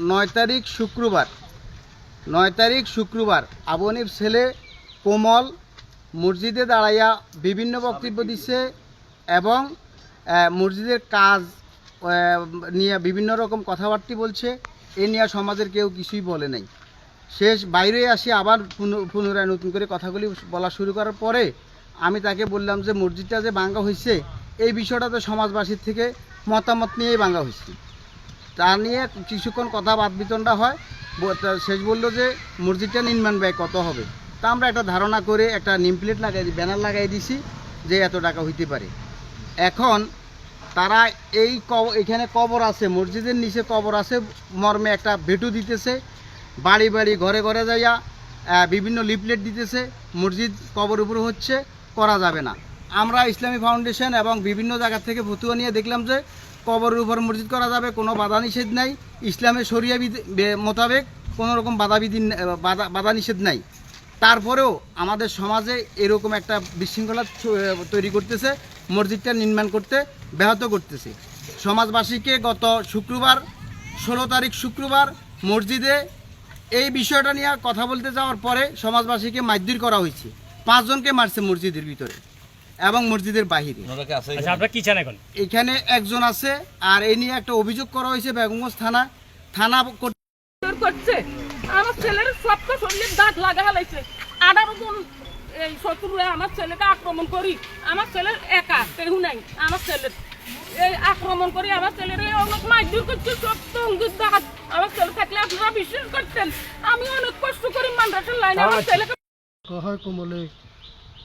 নয় তারিখ শুক্রবার নয় তারিখ শুক্রবার আবনির ছেলে কোমল মসজিদে দাঁড়াইয়া বিভিন্ন বক্তব্য দিচ্ছে এবং মসজিদের কাজ নিয়ে বিভিন্ন রকম কথাবার্তা বলছে এ নিয়ে সমাজের কেউ কিছুই বলে নাই। শেষ বাইরে আসি আবার পুন- পুনরায় নতুন করে কথাগুলি বলা শুরু করার পরে আমি তাকে বললাম যে মসজিদটা যে ভাঙ্গা হয়েছে এই বিষয়টাতে সমাজবাসীর থেকে মতামত নিয়েই ভাঙ্গা হয়েছে তা নিয়ে কিছুক্ষণ কথা বাদ বিতণ্ডা হয় শেষ বলল যে, মসজিদটা নির্মাণ ব্যয় কত হবে? তা আমরা একটা ধারণা করে একটা নিম প্লেট লাগাই দিই ব্যানার লাগাই দিছি যে এত টাকা হইতে পারে। এখন তারা এই এখানে কবর আছে, মসজিদের নিচে কবর আছে, মর্মে একটা ভেটু দিতেছে, বাড়ি বাড়ি, ঘরে ঘরে যাইয়া বিভিন্ন লিফলেট দিতেছে, মসজিদ কবর উপরে হচ্ছে, করা যাবে না। আমরা ইসলামী ফাউন্ডেশন এবং বিভিন্ন জায়গা থেকে ফতুয়া নিয়ে দেখলাম যে কবরের উপর মসজিদ করা যাবে, কোনো বাধা নিষেধ নাই। ইসলামের বে- মোতাবেক কোনো রকম বাধা বিধি, বাধা বাধা নিষেধ নাই। তারপরেও আমাদের সমাজে এরকম একটা বিশৃঙ্খলা তৈরি করতেছে, মসজিদটা নির্মাণ করতে ব্যাহত করতেছে। সমাজবাসীকে গত শুক্রবার, ষোলো তারিখ শুক্রবার মসজিদে এই বিষয়টা নিয়ে কথা বলতে যাওয়ার পরে সমাজবাসীকে মারধর করা হয়েছে। পাঁচজনকে মারছে মসজিদের ভিতরে। এবং মসজিদের বাহিরে। আচ্ছা আপনারা কি চান এখন? এখানে একজন আছে আর এই নিয়ে একটা অভিযোগ করা হয়েছে বেগমগঞ্জ থানা। থানা করছে। আমার ছেলের সব তো শরীরে দাগ লাগা হেলাইছে। আঠারো জন এই শত্রুরা আমার ছেলেকে আক্রমণ করি। আমার ছেলের একা কেউ নাই আমার ছেলের। এই আক্রমণ করি আমার ছেলের এই অনেক মাইদুর করছে সব তঙ্গুর দাগ। আমার ছেলে থাকলে আপনারা বিশ্বাস করতেন। আমি অনেক কষ্ট করি মান্ডাটের লাইনে। আমার ছেলেকে হয় কোমলে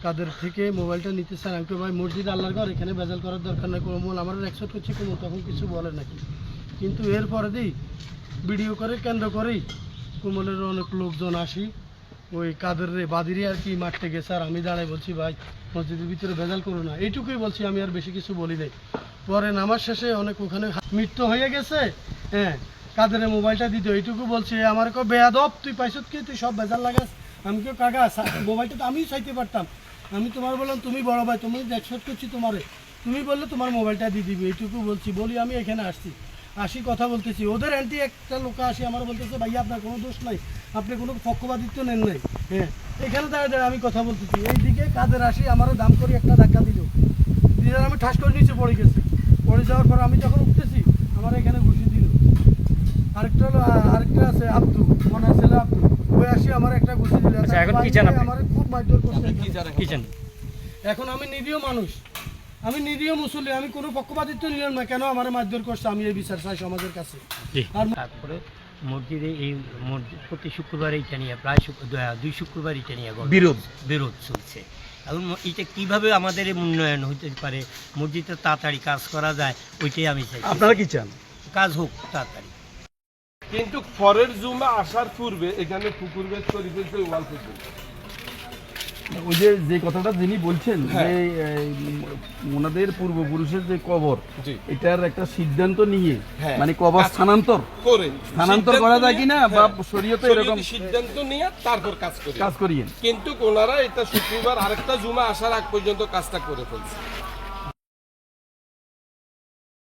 কাদের থেকে মোবাইলটা নিতে চান, আমি ভাই, মসজিদ আল্লাহর ঘর, এখানে বেজাল করার দরকার নেই কোমল আমার একশো করছি কোমল তখন কিছু বলে নাকি কিন্তু এরপরে দিই, ভিডিও করে, কেন্দ্র করেই কোমলের অনেক লোকজন আসি, ওই কাদের রে বাদিরে আর কি মারতে গেছে, আর আমি দাঁড়াই বলছি, ভাই, মসজিদের ভিতরে ভেজাল করো না। এইটুকুই বলছি, আমি আর বেশি কিছু বলি নাই। পরে নামার শেষে অনেক ওখানে মৃত্যু হয়ে গেছে হ্যাঁ কাদের মোবাইলটা দিতে, এইটুকু বলছে আমার কো বেয়াদব, তুই পাইছত কি? তুই সব ভেজাল লাগাস, আমি কেউ কাকা মোবাইলটা তো আমিও চাইতে পারতাম। আমি তোমার বললাম, তুমি বড় ভাই তুমি একশো করছি তোমারে। তুমি বললে তোমার মোবাইলটা দিয়ে দিবি, এইটুকু বলছি। বলি, আমি এখানে আসছি। আসি, কথা বলতেছি। ওদের অ্যান্টি একটা লোক আসি, আমার বলতেছে, ভাইয়া, আপনার কোনো দোষ নাই। আপনি কোনো পক্ষপাতিত্ব নেন নাই। হ্যাঁ এখানে দাঁড়িয়ে দাঁড়িয়ে আমি কথা বলতেছি। এইদিকে কাদের আসি, আমারও দাম করি একটা ধাক্কা দিল। দিয়ে আমি ঠাস করে নিচে পড়ে গেছি। পড়ে যাওয়ার পর আমি যখন উঠতেছি, আমার এখানে ঘুষি দিল। আরেকটা হলো আরেকটা আছে, আব্দু। মনে হয় ছেলে আব্দু ওই আসি আমার একটা ঘুষি দিল আচ্ছা, এখন কি চান আপনি? আমার খুব মারধর করছে কি চান এখন আমি নিরীহ মানুষ। আমি নিরীহ মুসল্লি আমি কোনো পক্ষপাতিত্ব নিলাম না। কেন আমার মারধর করছে? আমি এই বিচার চাই সমাজের কাছে। আর তারপরে মসজিদে এই মসজিদ প্রতি শুক্রবার এইটা নিয়ে প্রায় দুই শুক্রবার এটা নিয়ে বিরোধ। বিরোধ চলছে। এখন এটা কীভাবে আমাদের উন্নয়ন হইতে পারে? মসজিদে তাড়াতাড়ি কাজ করা যায় ওইটাই আমি চাই আপনারা কি চান? কাজ হোক তাড়াতাড়ি। কিন্তু পরের জুমা আসার পূর্বে এখানে পুকুর বেশ করে ফেলছে ওয়াল পর্যন্ত ওই যে যে কথাটা যিনি বলছেন হ্যাঁ। যে ওনাদের পূর্বপুরুষের যে কবর এটার একটা সিদ্ধান্ত নিয়ে হ্যাঁ। মানে কবর স্থানান্তর। করে। স্থানান্তর করা যায় কিনা বা হ্যাঁ, শরীয়তে এরকম সিদ্ধান্ত নিয়ে তারপর কাজ করি কাজ করিয়েন। কিন্তু ওনারা এটা শুক্রবার আরেকটা জুমা আসার আগ পর্যন্ত কাজটা করে ফেলছে।